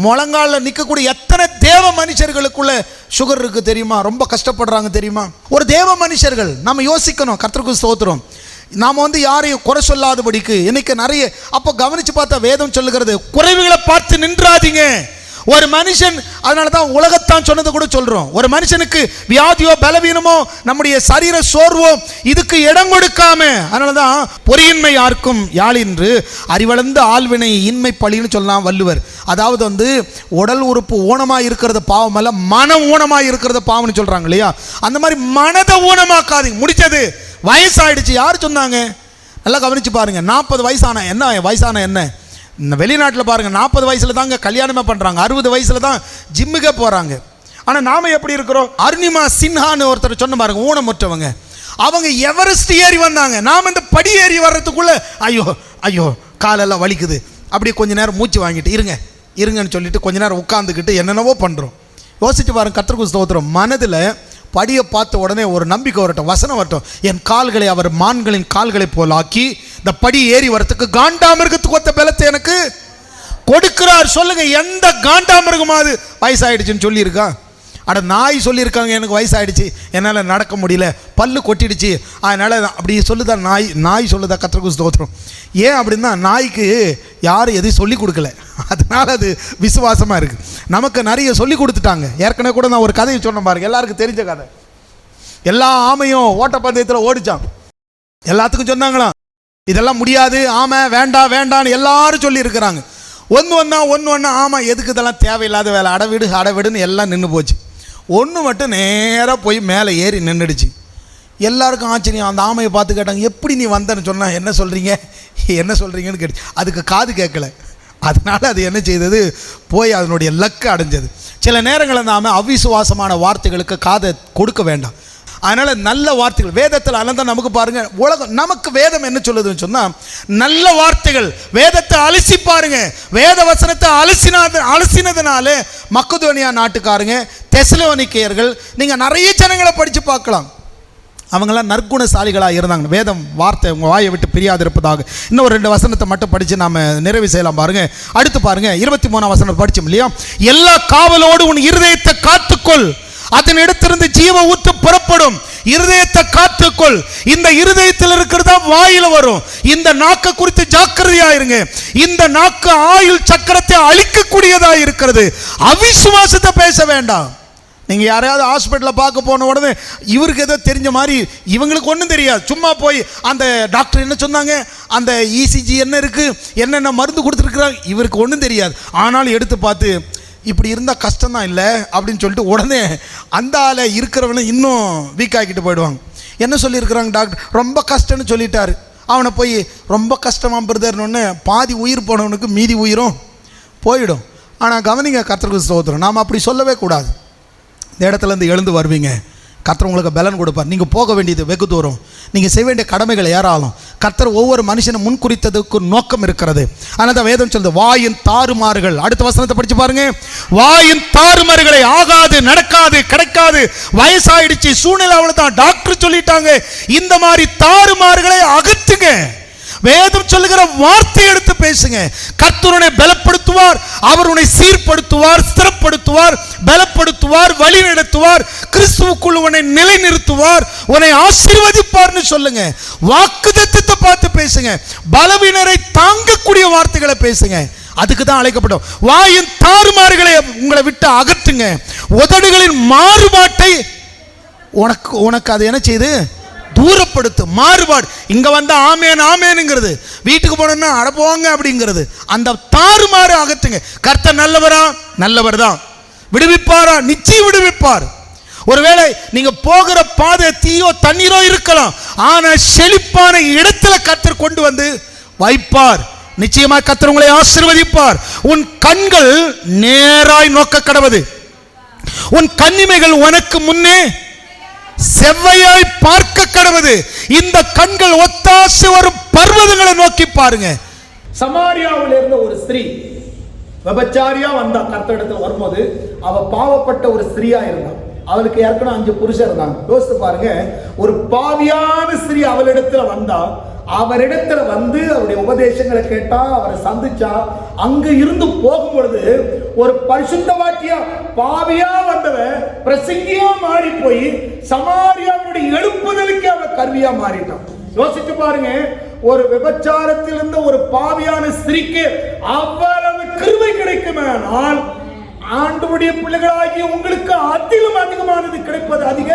முழங்காலில் நிற்கக்கூடிய எத்தனை தேவ மனுஷர்களுக்குள்ள சுகர் இருக்கு தெரியுமா? ரொம்ப கஷ்டப்படுறாங்க தெரியுமா? ஒரு தேவ மனுஷர்கள் நம்ம யோசிக்கணும். கத்திரக்கு ஸ்தோத்திரம். நாம் வந்து யாரையும் குறை சொல்லாதபடிக்கு இன்னைக்கு நிறைய அப்போ கவனித்து பார்த்தா வேதம் சொல்லுகிறது குறைவுகளை பார்த்து நின்றாதீங்க. ஒரு மனுஷன் அதனால தான் உலகத்தான் சொன்னது கூட சொல்கிறோம் ஒரு மனுஷனுக்கு வியாதியோ பலவீனமோ நம்முடைய சரீர சோர்வோ இதுக்கு இடம் கொடுக்காம அதனால தான் பொறியின்மை யாருக்கும் யாழின்று அறிவளர்ந்த ஆழ்வினை இன்மை பழின்னு சொல்லலாம் வள்ளுவர். அதாவது வந்து உடல் உறுப்பு ஊனமாக இருக்கிறது பாவம் அல்ல மன ஊனமாக இருக்கிறது பாவம்னு சொல்கிறாங்க இல்லையா? அந்த மாதிரி மனதை ஊனமாக்காதீங்க. முடிச்சது. வயசாயிடுச்சு. யார் சொன்னாங்க? நல்லா கவனிச்சு பாருங்க. நாற்பது வயசான என்ன? வயசான என்ன? இந்த வெளிநாட்டில் பாருங்கள் நாற்பது வயசில் தாங்க கல்யாணமே பண்ணுறாங்க அறுபது வயசில் தான் ஜிம்முக்கே போகிறாங்க ஆனால் நாம் எப்படி இருக்கிறோம்? அருணிமா சின்ஹான்னு ஒருத்தர் சொன்ன பாருங்க ஊனமுற்றவங்க. அவங்க எவரெஸ்ட் ஏறி வந்தாங்க? நாம் இந்த படி ஏறி வர்றதுக்குள்ளே ஐயோ ஐயோ காலெல்லாம் வலிக்குது. அப்படியே கொஞ்ச நேரம் மூச்சு வாங்கிட்டு இருங்க இருங்கன்னு சொல்லிட்டு கொஞ்ச நேரம் உட்காந்துக்கிட்டு என்னென்னவோ பண்ணுறோம் யோசிச்சு பாருங்க கத்திரக்கு ஸ்தோத்திரம். மனதில் படியை பார்த்த உடனே ஒரு நம்பிக்கை வரட்டும் வசனம் வரட்டும். என் கால்களை அவர் மான்களின் கால்களை போல் ஆக்கி இந்த படி ஏறி வரத்துக்கு காண்டாமிருகத்துக்கு ஒத்த பலத்தை எனக்கு கொடுக்கிறார். சொல்லுங்க எந்த காண்டாமிருகமாவது வயசாயிடுச்சுன்னு சொல்லியிருக்கான் அட நாய் சொல்லியிருக்காங்க எனக்கு வயசாகிடுச்சு என்னால் நடக்க முடியல. பல்லு கொட்டிடுச்சு. அதனால் அப்படி சொல்லுதா நாய் நாய் சொல்லுதா கத்திரக்கு ஸ்தோத்திரம். ஏன் அப்படின்னா நாய்க்கு யாரும் எதையும் சொல்லி கொடுக்கல. அதனால அது விசுவாசமாக இருக்குது நமக்கு நிறைய சொல்லி கொடுத்துட்டாங்க. ஏற்கனவே கூட நான் ஒரு கதையை சொன்னேன் பாருங்க. எல்லாருக்கும் தெரிஞ்ச கதை. எல்லா ஆமையும் ஓட்டப்பந்தயத்தில் ஓடிச்சான். எல்லாத்துக்கும் சொன்னாங்களாம். இதெல்லாம் முடியாது. ஆமை வேண்டாம் வேண்டான்னு எல்லாரும் சொல்லியிருக்கிறாங்க. ஒன்று ஒன்றா ஒன்று ஒன்றா ஆமாம் எதுக்கு இதெல்லாம் தேவையில்லாத வேலை? அடவிடு அடவிடுன்னு எல்லாம் நின்று போச்சு. ஒன்று மட்டும் நேராக போய் மேலே ஏறி நின்றுடுச்சு எல்லாருக்கும் ஆச்சரியம். அந்த ஆமையை பார்த்து கேட்டாங்க எப்படி நீ வந்தேன்னு சொன்னால் என்ன சொல்கிறீங்க என்ன சொல்கிறீங்கன்னு கேட்டு அதுக்கு காது கேட்கல. அதனால அது என்ன செய்தது? போய் அதனுடைய லக்கு அடைஞ்சது. சில நேரங்கள் அந்த ஆமை அவிசுவாசமான வார்த்தைகளுக்கு காதை கொடுக்க வேண்டாம். அதனால் நல்ல வார்த்தைகள். வேதத்தில் அனந்தம் நமக்கு பாருங்கள் உலகம் நமக்கு வேதம் என்ன சொல்லுதுன்னு சொன்னால் நல்ல வார்த்தைகள். வேதத்தை அலசி பாருங்க. வேத வசனத்தை அலசினாத அலசினதுனால மக்குதோனியா நாட்டுக்காரங்க தெசலோனிக்கையர்கள் நீங்கள் நிறைய ஜனங்களை படித்து பார்க்கலாம். அவங்களாம் நற்குணசாலிகளாக இருந்தாங்க. வேதம் வார்த்தை உங்கள் வாயை விட்டு பிரியாது இருப்பதாக. இன்னும் ஒரு ரெண்டு வசனத்தை மட்டும் படித்து நாம் நிறைவு செய்யலாம் பாருங்கள் அடுத்து பாருங்கள் இருபத்தி மூணாம் வசனம் படித்தோம் இல்லையா? எல்லா காவலோடு உன் இருதயத்தை காத்துக்கொள். அதன் இடத்திலிருந்து ஜீவ ஊத்து புறப்படும். இருதயத்தை காத்துக்கொள். இந்த இருதயத்தில் இருக்கிறதா வாயில வரும். இந்த நாக்க குறித்து ஜாக்கிரதையா இருங்க. இந்த நாக்கு ஆயுள் சக்கரத்தை அழிக்கக்கூடியதா இருக்கிறது. அவிசுவாசத்தை பேச வேண்டாம். நீங்கள் யாரையாவது ஹாஸ்பிட்டலில் பார்க்க போன உடனே இவருக்கு ஏதோ தெரிஞ்ச மாதிரி இவங்களுக்கு ஒன்றும் தெரியாது. சும்மா போய் அந்த டாக்டர் என்ன சொன்னாங்க? அந்த இசிஜி என்ன இருக்குது என்னென்ன மருந்து கொடுத்துருக்குறாங்க? இவருக்கு ஒன்றும் தெரியாது. ஆனாலும் எடுத்து பார்த்து இப்படி இருந்தால் கஷ்டம்தான் இல்லை அப்படின்னு சொல்லிட்டு உடனே அந்த ஆளை இருக்கிறவனை இன்னும் வீக் ஆக்கிட்டு போயிடுவாங்க. என்ன சொல்லியிருக்கிறாங்க டாக்டர் ரொம்ப கஷ்டம்னு சொல்லிட்டாரு. அவனை போய் ரொம்ப கஷ்டமாக பிரதர்னு பாதி உயிர் போனவனுக்கு மீதி உயிரும் போயிடும். ஆனால் கவனிங்க கத்திரக்கு ஸ்தோத்திரம். நாம் அப்படி சொல்லவே கூடாது. இந்த இடத்துலேருந்து எழுந்து வருவீங்க. கர்த்தர் உங்களுக்கு பலன் கொடுப்பார். நீங்கள் போக வேண்டியது வெகு தூரம். நீங்கள் செய்ய வேண்டிய கடமைகள் ஏறாலும் கர்த்தர் ஒவ்வொரு மனுஷனும் முன் குறித்ததுக்கு நோக்கம் இருக்கிறது. ஆனால் தான் வேதம் சொல்லுது வாயின் தாறுமாறுகள். அடுத்த வசனத்தை படித்து பாருங்க. வாயின் தாறுமாறுகளை ஆகாது நடக்காது கிடைக்காது. வயசாயிடுச்சு சூழ்நிலை அவ்வளோதான் டாக்டர் சொல்லிட்டாங்க இந்த மாதிரி தாறுமாறுகளை அகற்றுங்க. வேதம் சொல்லுகிற வார்த்தை எடுத்து பேசுங்க. கர்த்தர் பலப்படுத்துவார் அவருடைய சீர்படுத்துவார் ஸ்திரப்படுத்துவார் பலப்படுத்துவார் வழி நடத்துவார் கிறிஸ்துவுக்குள் உன்னை நிலைநிறுத்துவார் உன்னை ஆசீர்வதிப்பார்னு சொல்லுங்க. வாக்குத்தத்தத்தை பார்த்து பேசுங்க. பலவினரை தாங்கக்கூடிய வார்த்தைகளை பேசுங்க. அதுக்கு தான் அழைக்கப்பட்டோம் வாயின் தாறுமாறுகளை உங்களை விட்டு அகற்றுங்க. உதடுகளின் மாறுபாட்டை உனக்கு உனக்கு அது என்ன செய்யுது? தூரப்படுத்து மாறுபாடு. இங்க வந்தா ஆமேன் ஆமேனுங்கிறது. வீட்டுக்கு போனோம்னா அட அப்படிங்கிறது. அந்த தாறுமாறு அகத்துங்க கர்த்தர் நல்லவரா? நல்லவர் தான் விடுவிப்பாரா? நிச்சயம் விடுவிப்பார். ஒருவேளை நீங்க போகிற பாதை தீயோ தண்ணீரோ இருக்கலாம். ஆனா செழிப்பான இடத்துல கர்த்தர் கொண்டு வந்து வைப்பார். நிச்சயமா கத்தர் உங்களை ஆசீர்வதிப்பார். உன் கண்கள் நேராய் நோக்க கடவது. உன் கன்னிமைகள் உனக்கு முன்னே செவ்வையாய் பார்க்க கடவுது. இந்த கண்கள் ஒத்தாசை வரும் பர்வதங்களை நோக்கி பாருங்க. சமாரியாவில் இருந்த ஒரு ஸ்திரீ விபச்சாரியா வந்தா கர்த்தரிடத்துல வரும்போது அவ பாவப்பட்ட ஒரு ஸ்திரீயா இருந்தா. அவளுக்கு ஏற்கனவே அஞ்சு புருஷன் இருந்தாங்க. யோசித்து பாருங்க. ஒரு பாவியான ஸ்திரீ அவளிடத்துல வந்தா அவரிடத்துல வந்து அவருடைய உபதேசங்களை கேட்டா அவரை சந்திச்சா அங்க இருந்து போகும் பொழுது ஒரு பரிசுத்தவாட்டியா பாவியா ஆண்டவன் பிரசங்கியா மாறி போய் சமாரியாவுடைய எழுப்புதலுக்கு அவன் கருவியா மாறிட்டான். யோசிச்சு பாருங்க ஒரு விபச்சாரத்தில் இருந்த ஒரு பாவியான ஸ்திரீக்கு அவ்வளவு கிருபை கிடைக்குமானால் ஆண்டுடைய பிள்ளைகளாகிய உங்களுக்கு அதிலும் அதிகமானது கிடைப்பது அதிக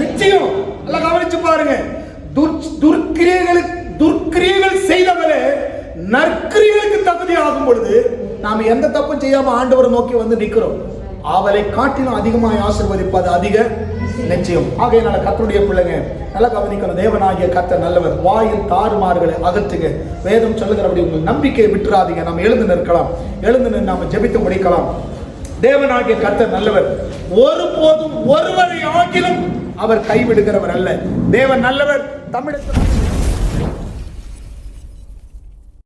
நிச்சயம். நல்லா கவனிச்சு பாருங்க. துர் துர்க்கிரியைகளுக்கு செய்தவரே நற்கிரியர்களுக்கு தகுதி ஆகும் பொழுது நாம் எந்த தப்பும் செய்யாம ஆண்டவரை நோக்கி வந்து நிற்கிறோம் அவளை காட்டிலும் அதிகமாய் ஆசிர்வதிப்பது அதிக நிச்சயம். ஆகையினால கத்தருடைய பிள்ளைங்க நல்லா கவனிக்கணும். தேவனாகிய கத்த நல்லவர். வாயின் தாறுமாறுகளை அகற்றுங்க. வேதம் சொல்லுகிறபடி உங்கள் நம்பிக்கையை விட்டுறாதீங்க. நாம் எழுந்து நிற்கலாம். எழுந்து நின்று நாம் ஜெபித்து முடிக்கலாம். தேவனாகிய கத்த நல்லவர். ஒருபோதும் ஒருவரை ஆகிலும் அவர் கைவிடுகிறவர் அல்ல. தேவன் நல்லவர். தமிழகத்தில்